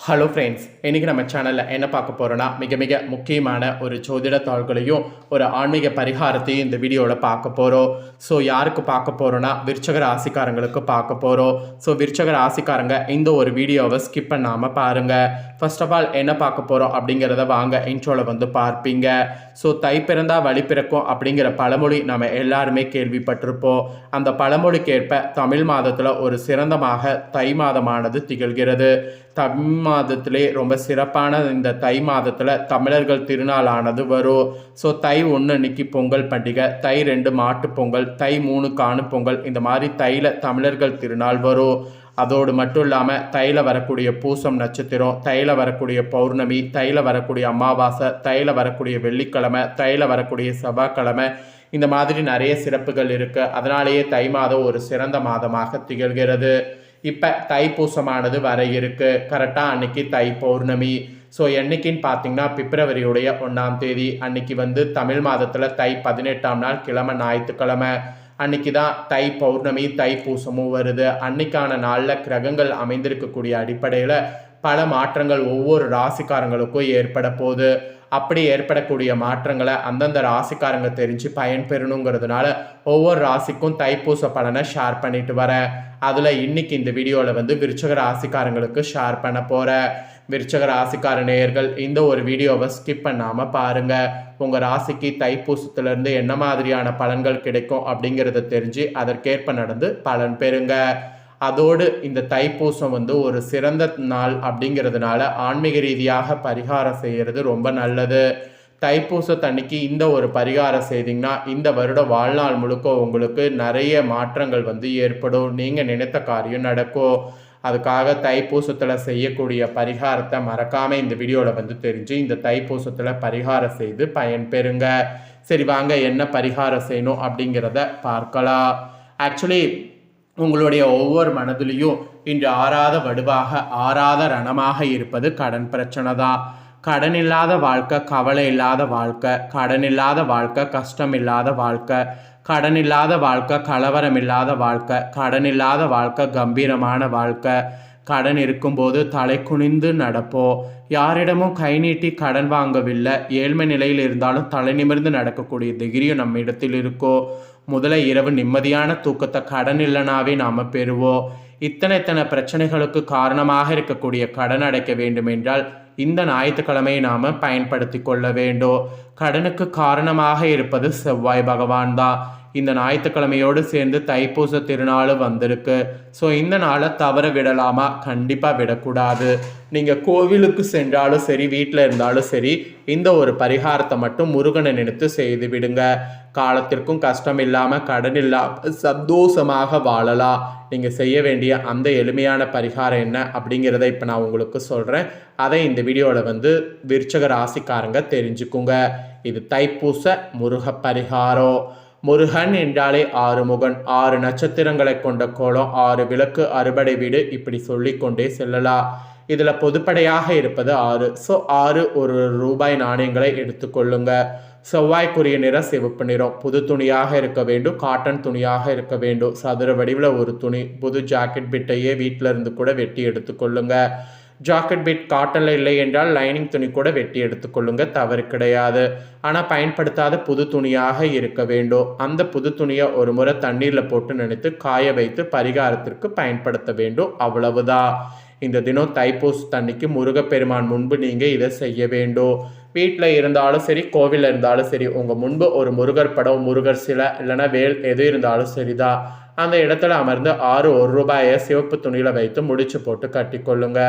Hello friends இன்றைக்கி நம்ம சேனலில் என்ன பார்க்க போகிறோன்னா மிக மிக முக்கியமான ஒரு ஜோதிட தாள்களையும் ஒரு ஆன்மீக பரிகாரத்தையும் இந்த வீடியோவில் பார்க்க போகிறோம் ஸோ யாருக்கு பார்க்க போகிறோன்னா விருச்சக ராசிக்காரங்களுக்கு பார்க்க போகிறோம் ஸோ விருச்சக ராசிக்காரங்க இந்த ஒரு வீடியோவை ஸ்கிப் பண்ணாமல் பாருங்கள் ஃபர்ஸ்ட் ஆஃப் ஆல் என்ன பார்க்க போகிறோம் அப்படிங்கிறத வாங்க இன்ட்ரோவில் வந்து பார்ப்பீங்க. ஸோ தை பிறந்தா வழி பிறக்கும் அப்படிங்கிற பழமொழி நம்ம எல்லாருமே கேள்விப்பட்டிருப்போம். அந்த பழமொழிக்கேற்ப தமிழ் மாதத்தில் ஒரு சிறந்தமாக தை மாதமானது திகழ்கிறது. தமிழ் மாதத்திலே ரொம்ப சிறப்பான இந்த தை மாதத்தில் தமிழர்கள் திருநாளானது வரும். ஸோ தை ஒன்று அன்னைக்கு பொங்கல் பண்டிகை தை ரெண்டு மாட்டு பொங்கல் தை மூணு காணு பொங்கல் இந்த மாதிரி தையில் தமிழர்கள் திருநாள் வரும். அதோடு மட்டும் இல்லாமல் தையில் வரக்கூடிய பூசம் நட்சத்திரம் தையில் வரக்கூடிய பௌர்ணமி தையில் வரக்கூடிய அமாவாசை தையில் வரக்கூடிய வெள்ளிக்கிழமை தையில் வரக்கூடிய செவ்வாய்க்கிழமை இந்த மாதிரி நிறைய சிறப்புகள் இருக்குது அதனாலேயே தை மாதம் ஒரு சிறந்த மாதமாக திகழ்கிறது. இப்போ தைப்பூசமானது வர இருக்கு. கரெக்டாக அன்னைக்கு தை பௌர்ணமி ஸோ என்னைக்குன்னு பார்த்தீங்கன்னா பிப்ரவரியுடைய ஒன்றாம் தேதி அன்னைக்கு வந்து தமிழ் மாதத்தில் தை பதினெட்டாம் நாள் கிழமை ஞாயிற்றுக்கிழமை. அன்னைக்கு தான் தை பௌர்ணமி தை பூசமும் வருது. அன்னைக்கான நாளில் கிரகங்கள் அமைந்திருக்கக்கூடிய அடிப்படையில் பல மாற்றங்கள் ஒவ்வொரு ராசிக்காரங்களுக்கும் ஏற்பட போகுது. அப்படி ஏற்படக்கூடிய மாற்றங்களை அந்தந்த ராசிக்காரங்க தெரிஞ்சு பயன்பெறணுங்கிறதுனால ஒவ்வொரு ராசிக்கும் தைப்பூச பலனை ஷேர் பண்ணிட்டு வரேன் அதில் இன்னைக்கு இந்த வீடியோவில் வந்து விருச்சக ராசிக்காரங்களுக்கு ஷேர் பண்ண போகிறேன் விருச்சக ராசிக்கார நேயர்கள் இந்த ஒரு வீடியோவை ஸ்கிப் பண்ணாமல் பாருங்கள் உங்கள் ராசிக்கு தைப்பூசத்துலேருந்து என்ன மாதிரியான பலன்கள் கிடைக்கும் அப்படிங்கிறத தெரிஞ்சு அதற்கேற்ப நடந்து பலன் பெறுங்க. அதோடு இந்த தைப்பூசம் வந்து ஒரு சிறந்த நாள் அப்படிங்கிறதுனால ஆன்மீக ரீதியாக பரிகாரம் செய்கிறது ரொம்ப நல்லது. தைப்பூசத்தன்னைக்கு இந்த ஒரு பரிகாரம் செய்தீங்கன்னா இந்த வருட வாழ்நாள் முழுக்க உங்களுக்கு நிறைய மாற்றங்கள் வந்து ஏற்படும். நீங்கள் நினைத்த காரியம் நடக்கும். அதுக்காக தைப்பூசத்தில் செய்யக்கூடிய பரிகாரத்தை மறக்காமல் இந்த வீடியோவில் வந்து தெரிஞ்சு இந்த தைப்பூசத்தில் பரிகாரம் செய்து பயன்பெறுங்க. சரி வாங்க என்ன பரிகாரம் செய்யணும் அப்படிங்கிறத பார்க்கலாம். ஆக்சுவலி உங்களுடைய ஒவ்வொரு மனதிலையும் இன்று ஆறாத வடுவாக ஆறாத ரணமாக இருப்பது கடன் பிரச்சனை தான் கடன் இல்லாத வாழ்க்கை கவலை இல்லாத வாழ்க்கை கடன் இல்லாத வாழ்க்கை கஷ்டம் இல்லாத வாழ்க்கை கடன் இல்லாத வாழ்க்கை கலவரம் இல்லாத வாழ்க்கை கடன் இல்லாத வாழ்க்கை கம்பீரமான வாழ்க்கை. கடன் இருக்கும்போது தலை குனிந்து நடப்போம் யாரிடமும் கை நீட்டி கடன் வாங்கவில்லை. ஏழ்மை நிலையில் இருந்தாலும் தலை நிமிர்ந்து நடக்கக்கூடிய திகிரியும் நம்ம இடத்தில் இருக்கோ? முதல்ல இரவு நிம்மதியான தூக்கத்தை கடன் இல்லைனாவே நாம் பெறுவோம் இத்தனை இத்தனை பிரச்சனைகளுக்கு காரணமாக இருக்கக்கூடிய கடன் அடைக்க வேண்டும் என்றால் இந்த ஞாயிற்றுக்கிழமையை நாம் பயன்படுத்தி கொள்ள வேண்டும். கடனுக்கு காரணமாக இருப்பது செவ்வாய் பகவான் தான். இந்த ஞாயிற்றுக்கிழமையோடு சேர்ந்து தைப்பூச திருநாள் வந்திருக்கு. ஸோ இந்த நாளை தவற விடலாமா? கண்டிப்பாக விடக்கூடாது. நீங்கள் கோவிலுக்கு சென்றாலும் சரி வீட்டில் இருந்தாலும் சரி இந்த ஒரு பரிகாரத்தை மட்டும் முருகனை நினைத்து செய்து விடுங்க. காலத்திற்கும் கஷ்டம் இல்லாமல் கடன் இல்லாமல் சந்தோஷமாக வாழலாம். நீங்கள் செய்ய வேண்டிய அந்த எளிமையான பரிகாரம் என்ன அப்படிங்கிறத இப்போ நான் உங்களுக்கு சொல்கிறேன் அதை இந்த வீடியோவில் வந்து விருச்சக ராசிக்காரங்க தெரிஞ்சுக்குங்க. இது தைப்பூச முருக பரிகாரம். முருகன் என்றாலே ஆறு முகன் ஆறு நட்சத்திரங்களை கொண்ட கோலம் ஆறு விளக்கு அறுபடை வீடு இப்படி சொல்லிக்கொண்டே செல்லலாம் இதில் பொதுப்படையாக இருப்பது ஆறு. ஸோ ஆறு ஒரு ரூபாய் நாணயங்களை எடுத்துக்கொள்ளுங்க செவ்வாய்க்குரிய நிறம் சிவப்பு நிறம் புது துணியாக இருக்க வேண்டும் காட்டன் துணியாக இருக்க வேண்டும். சதுர வடிவில் ஒரு துணி புது ஜாக்கெட் பிட்டையே வீட்டில் இருந்து கூட வெட்டி எடுத்துக்கொள்ளுங்கள் ஜாக்கெட் பிட் காட்டனில் இல்லை என்றால் லைனிங் துணி கூட வெட்டி எடுத்துக்கொள்ளுங்க தவறு கிடையாது. ஆனால் பயன்படுத்தாத புது துணியாக இருக்க வேண்டும். அந்த புது துணியை ஒரு முறை தண்ணீரில் போட்டு நினைத்து காய வைத்து பரிகாரத்திற்கு பயன்படுத்த வேண்டும். அவ்வளவுதான். இந்த தினம் தைப்பூச தண்ணிக்கு முருகப்பெருமான் முன்பு நீங்கள் இதை செய்ய வேண்டும். வீட்டில் இருந்தாலும் சரி கோவிலில் இருந்தாலும் சரி உங்கள் முன்பு ஒரு முருகர் படம் முருகர் சிலை இல்லைன்னா வேல் எது இருந்தாலும் சரிதான். அந்த இடத்துல அமர்ந்து ஆறு ஒரு ரூபாயை சிவப்பு துணியில் வைத்து முடிச்சு போட்டு கட்டிக்கொள்ளுங்க.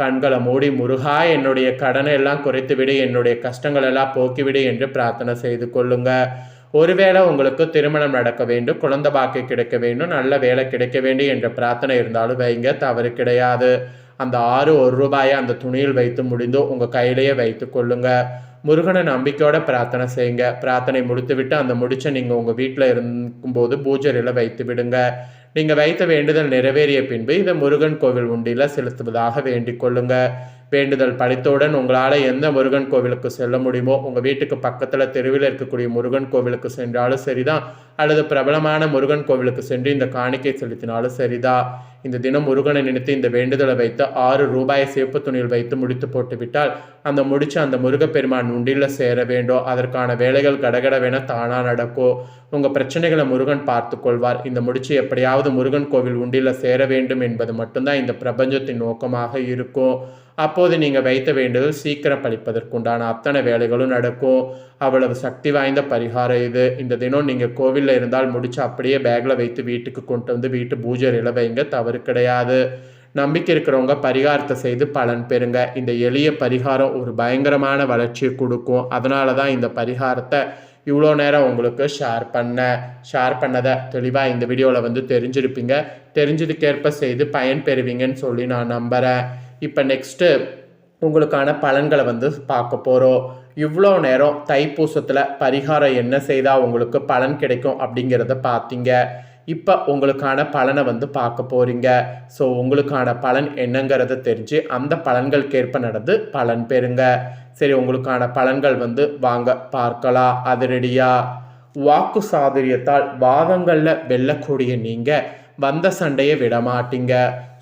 கண்களை மூடி முருகா என்னுடைய கடனை எல்லாம் குறைத்து விடு என்னுடைய கஷ்டங்கள் எல்லாம் போக்கிவிடு என்று பிரார்த்தனை செய்து கொள்ளுங்க. ஒருவேளை உங்களுக்கு திருமணம் நடக்க வேண்டும் குழந்தை பாக்கி கிடைக்க வேண்டும் நல்ல வேலை கிடைக்க வேண்டும் என்ற பிரார்த்தனை இருந்தாலும் வைங்க தவறு கிடையாது. அந்த ஆறு ஒரு ரூபாயை அந்த துணியில் வைத்து முடிந்தோ உங்கள் கையிலேயே வைத்து கொள்ளுங்க. முருகனை நம்பிக்கையோட பிரார்த்தனை செய்யுங்க. பிரார்த்தனை முடித்துவிட்டு அந்த முடிச்சை நீங்கள் உங்கள் வீட்டில் இருக்கும்போது பூஜையில் வைத்து விடுங்க. நீங்கள் வைத்த வேண்டுதல் நிறைவேறிய பின்பு இதை முருகன் கோவில் உண்டியில் செலுத்துவதாக வேண்டிக் கொள்ளுங்க. வேண்டுதல் படித்தவுடன் உங்களால் எந்த முருகன் கோவிலுக்கு செல்ல முடியுமோ உங்கள் வீட்டுக்கு பக்கத்தில் தெருவில் இருக்கக்கூடிய முருகன் கோவிலுக்கு சென்றாலும் சரிதான். அல்லது பிரபலமான முருகன் கோவிலுக்கு சென்று இந்த காணிக்கை செலுத்தினாலும் சரிதான் இந்த தினம் முருகனை நினைத்து இந்த வேண்டுதலை வைத்து ஆறு ரூபாயை சேப்பு துணியில் வைத்து முடித்து போட்டுவிட்டால் அந்த முடிச்சு அந்த முருகப்பெருமான் உண்டியில் சேர வேண்டும் அதற்கான வேலைகள் கடகடவென தானா நடக்கும் உங்கள் பிரச்சனைகளை முருகன் பார்த்து கொள்வார். இந்த முடிச்சு எப்படியாவது முருகன் கோவில் உண்டியில் சேர வேண்டும் என்பது மட்டும்தான் இந்த பிரபஞ்சத்தின் நோக்கமாக இருக்கும் அப்போது நீங்கள் வைத்த வேண்டுதல் சீக்கிரம் பழிப்பதற்குண்டான அத்தனை வேலைகளும் நடக்கும் அவ்வளவு சக்தி வாய்ந்த பரிகாரம் இது. இந்த தினம் நீங்கள் கோவிலில் இருந்தால் முடிச்சு அப்படியே பேக்கில் வைத்து வீட்டுக்கு கொண்டு வந்து வீட்டு பூஜை வைங்க தவறு கிடையாது. நம்பிக்கை இருக்கிறவங்க பரிகாரத்தை செய்து பலன் பெறுங்க. இந்த எளிய பரிகாரம் ஒரு பயங்கரமான வளர்ச்சியை கொடுக்கும். அதனால தான் இந்த பரிகாரத்தை இவ்வளோ நேரம் உங்களுக்கு ஷேர் பண்ண ஷேர் பண்ணதை தெளிவாக இந்த வீடியோவில் வந்து தெரிஞ்சிருப்பீங்க. தெரிஞ்சதுக்கேற்ப செய்து பயன் பெறுவீங்கன்னு சொல்லி நான் நம்புகிறேன் இப்போ நெக்ஸ்ட்டு உங்களுக்கான பலன்களை வந்து பார்க்க போகிறோம் இவ்வளோ நேரம் தைப்பூசத்தில் பரிகாரம் என்ன செய்தால் உங்களுக்கு பலன் கிடைக்கும் அப்படிங்கிறத பார்த்தீங்க. இப்போ உங்களுக்கான பலனை வந்து பார்க்க போகிறீங்க ஸோ உங்களுக்கான பலன் என்னங்கிறத தெரிஞ்சு அந்த பலன்களுக்கேற்ப நடந்து பலன் பெறுங்க. சரி உங்களுக்கான பலன்கள் வந்து வாங்க பார்க்கலாம். அதிரடியாக வாக்கு சாதுரியத்தால் வாதங்களில் வெல்லக்கூடிய நீங்கள் வந்த சண்டையை விடமாட்டீங்க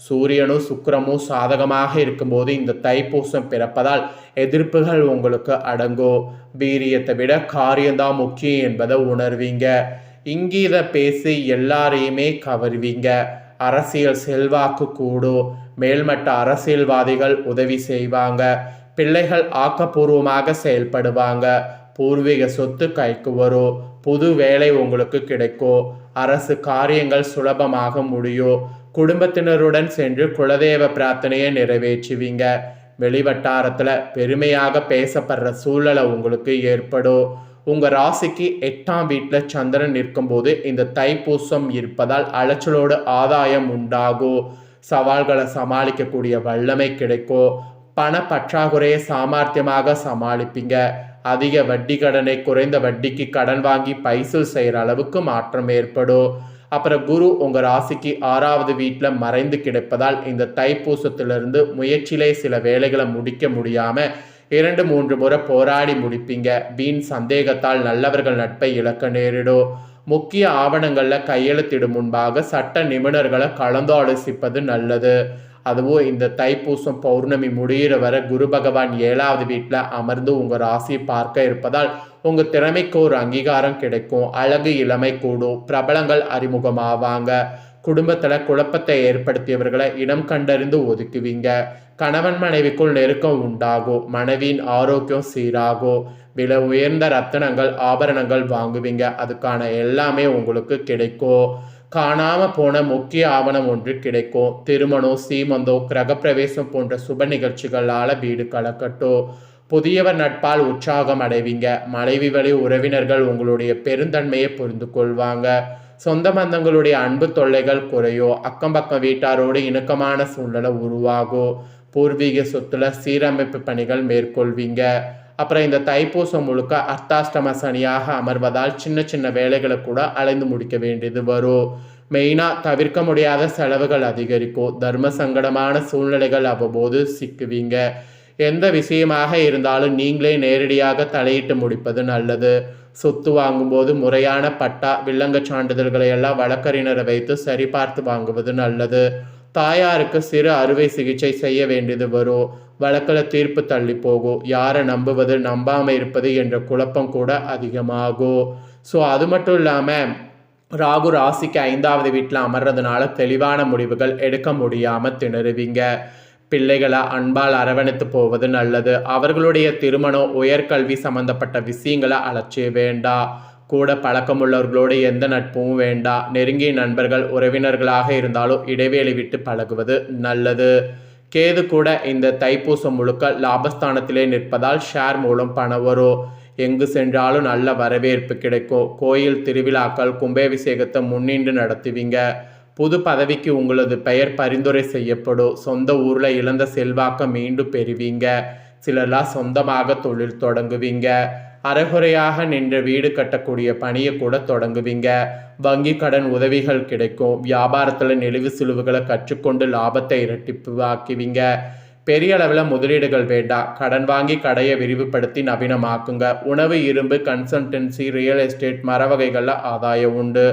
சூரியனும் சுக்கிரமும் சாதகமாக இருக்கும்போது இந்த தைப்பூசம் பிறப்பதால் எதிர்ப்புகள் உங்களுக்கு அடங்கும் வீரியத்தை விட காரியம்தான் முக்கியம் என்பதை உணர்வீங்க. இங்கீத பேசி எல்லாரையுமே கவருவீங்க. அரசியல் செல்வாக்கு கூடும் மேல்மட்ட அரசியல்வாதிகள் உதவி செய்வாங்க. பிள்ளைகள் ஆக்கப்பூர்வமாக செயல்படுவாங்க. பூர்வீக சொத்து கைக்கு வரும். புது வேலை உங்களுக்கு கிடைக்கும் அரசு காரியங்கள் சுலபமாக முடியும் குடும்பத்தினருடன் சென்று குலதெய்வ பிரார்த்தனையை நிறைவேற்றுவீங்க. வெளிவட்டாரத்தில் பெருமையாக பேசப்படுற சூழலை உங்களுக்கு ஏற்படும் உங்கள் ராசிக்கு எட்டாம் வீட்டில் சந்திரன் நிற்கும்போது இந்த தைப்பூசம் இருப்பதால் அலைச்சலோடு ஆதாயம் உண்டாகும் சவால்களை சமாளிக்கக்கூடிய வல்லமை கிடைக்கும் பண பற்றாக்குறையை சாமர்த்தியமாக சமாளிப்பீங்க. அதிக வட்டி கடனை குறைந்த வட்டிக்கு கடன் வாங்கி பைசல் செய்கிற அளவுக்கு மாற்றம் ஏற்படும். அப்புறம் குரு உங்கள் ராசிக்கு ஆறாவது வீட்டில் மறைந்து கிடப்பதால் இந்த தைப்பூசத்திலிருந்து முயற்சியிலே சில வேலைகளை முடிக்க முடியாமல் இரண்டு மூன்று முறை போராடி முடிப்பீங்க. வீண் சந்தேகத்தால் நல்லவர்கள் நட்பை இழக்க நேரிடும். முக்கிய ஆவணங்களில் கையெழுத்திடும் முன்பாக சட்ட நிபுணர்களை கலந்தாலோசிப்பது நல்லது. அதுவும் இந்த தைப்பூசம் பௌர்ணமி முடிகிற வரை குரு பகவான் ஏழாவது வீட்டில் அமர்ந்து உங்கள் ராசியை பார்க்க இருப்பதால் உங்கள் திறமைக்கு ஒரு அங்கீகாரம் கிடைக்கும். அழகு இளமை கூடும். பிரபலங்கள் அறிமுகமாவாங்க. குடும்பத்தில் குழப்பத்தை ஏற்படுத்தியவர்களை இனம் கண்டறிந்து ஒதுக்குவீங்க. கணவன் மனைவிக்குள் நெருக்கம் உண்டாகும். மனைவியின் ஆரோக்கியம் சீராகும். விலை உயர்ந்த ரத்தனங்கள் ஆபரணங்கள் வாங்குவீங்க. அதுக்கான எல்லாமே உங்களுக்கு கிடைக்கும். காணாம போன முக்கிய ஆவணம் ஒன்று கிடைக்கும். திருமணம் சீமந்தோ கிரகப்பிரவேசம் போன்ற சுப நிகழ்ச்சிகளால் வீடு கலக்கட்டும். புதியவர் நட்பால் உற்சாகம் அடைவீங்க. மனைவி வழி உறவினர்கள் உங்களுடைய பெருந்தன்மையை புரிந்து கொள்வாங்க. சொந்த பந்தங்களுடைய அன்பு தொல்லைகள் குறையோ அக்கம் பக்கம் வீட்டாரோடு இணக்கமான சூழ்நிலை உருவாகும். பூர்வீக சொத்துல சீரமைப்பு பணிகள் மேற்கொள்வீங்க. அப்புறம் இந்த தைப்பூசம் முழுக்க அர்த்தாஷ்டம சனியாக அமர்வதால் சின்ன சின்ன வேலைகளை கூட அலைந்து முடிக்க வேண்டியது வரும். மெயினாக தவிர்க்க முடியாத செலவுகள் அதிகரிக்கும். தர்ம சங்கடமான சூழ்நிலைகள் அவ்வப்போது சிக்குவீங்க. எந்த விஷயமாக இருந்தாலும் நீங்களே நேரடியாக தலையிட்டு முடிப்பது நல்லது. சொத்து வாங்கும்போது முறையான பட்டா வில்லங்க சான்றிதழ்களை எல்லாம் வழக்கறிஞரை வைத்து சரிபார்த்து வாங்குவது நல்லது. தாயாருக்கு சிறு அறுவை சிகிச்சை செய்ய வேண்டியது வரும். வழக்கில் தீர்ப்பு தள்ளி போகும் யாரை நம்புவது நம்பாமல் இருப்பது என்ற குழப்பம் கூட அதிகமாகும் ஸோ அது மட்டும் இல்லாமல் ராகு ராசிக்கு ஐந்தாவது வீட்டில் அமர்றதுனால தெளிவான முடிவுகள் எடுக்க முடியாமல் திணறுவீங்க. பிள்ளைகளை அன்பால் அரவணைத்து போவது நல்லது. அவர்களுடைய திருமணம் உயர்கல்வி சம்பந்தப்பட்ட விஷயங்களை அலட்சிய வேண்டாம் கூட பழக்கமுள்ளவர்களோடு எந்த நட்பும் வேண்டாம் நெருங்கிய நண்பர்கள் உறவினர்களாக இருந்தாலும் இடைவேளை விட்டு பழகுவது நல்லது. கேது கூட இந்த தைப்பூசம் முழுக்க லாபஸ்தானத்திலே நிற்பதால் ஷேர் மூலம் பணம் வரும் எங்கு சென்றாலும் நல்ல வரவேற்பு கிடைக்கும் கோயில் திருவிழாக்கள் கும்பாபிஷேகத்தை முன்னின்று நடத்துவீங்க. புது பதவிக்கு உங்களது பெயர் பரிந்துரை செய்யப்படும் சொந்த ஊரில் இழந்த செல்வாக்க மீண்டும் பெறுவீங்க. சிலர்லாம் சொந்தமாக தொழில் தொடங்குவீங்க. அரைகுறையாக நின்று வீடு கட்டக்கூடிய பணியை கூட தொடங்குவீங்க. வங்கி கடன் உதவிகள் கிடைக்கும். வியாபாரத்தில் நெளிவு சிலுவுகளை கற்றுக்கொண்டு லாபத்தை இரட்டிப்பு ஆக்குவீங்க பெரிய அளவில் முதலீடுகள் வேண்டாம். கடன் வாங்கி கடையை விரிவுபடுத்தி நவீனமாக்குங்க. உணவு இரும்பு கன்சல்டன்சி ரியல் எஸ்டேட் மர வகைகளில் ஆதாயம் உண்டு.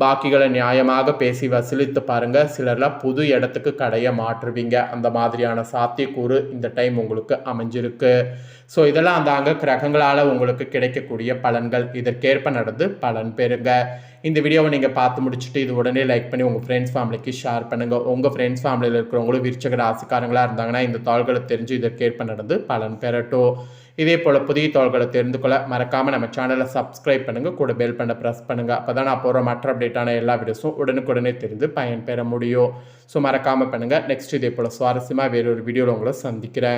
பாக்கிகளை நியாயமாக பேசி வசூலித்து பாருங்க. சிலர்லாம் புது இடத்துக்கு கடையை மாற்றுவீங்க. அந்த மாதிரியான சாத்தியக்கூறு இந்த டைம் உங்களுக்கு அமைஞ்சிருக்கு. ஸோ இதெல்லாம் அந்த அங்க கிரகங்களால் உங்களுக்கு கிடைக்கக்கூடிய பலன்கள். இதற்கேற்ப நடந்து பலன் பெறுங்க. இந்த வீடியோவை நீங்கள் பார்த்து முடிச்சுட்டு இது உடனே லைக் பண்ணி உங்கள் ஃப்ரெண்ட்ஸ் ஃபேமிலிக்கு ஷேர் பண்ணுங்கள் உங்கள் ஃப்ரெண்ட்ஸ் ஃபேமிலியில் இருக்கிறவங்களும் விருச்சக ராசிக்காரங்களாக இருந்தாங்கன்னா இந்த தாள்களை தெரிஞ்சு இதற்கேற்ப நடந்து பலன் பெறட்டும். இதே போல் புதிய தோள்களை தெரிந்து கொள்ள மறக்காமல் நம்ம சேனலை சப்ஸ்கிரைப் பண்ணுங்கள் கூட பெல் பண்ண ப்ரெஸ் பண்ணுங்கள் அப்போ தான் நான் போகிற மற்ற அப்டேட்டான எல்லா வீடியோஸும் உடனுக்குடனே தெரிந்து பயன் பெற முடியும். ஸோ மறக்காமல் பண்ணுங்கள் நெக்ஸ்ட் இதே போல் சுவாரஸ்யமாக வேறொரு வீடியோவில் உங்களை சந்திக்கிறேன்.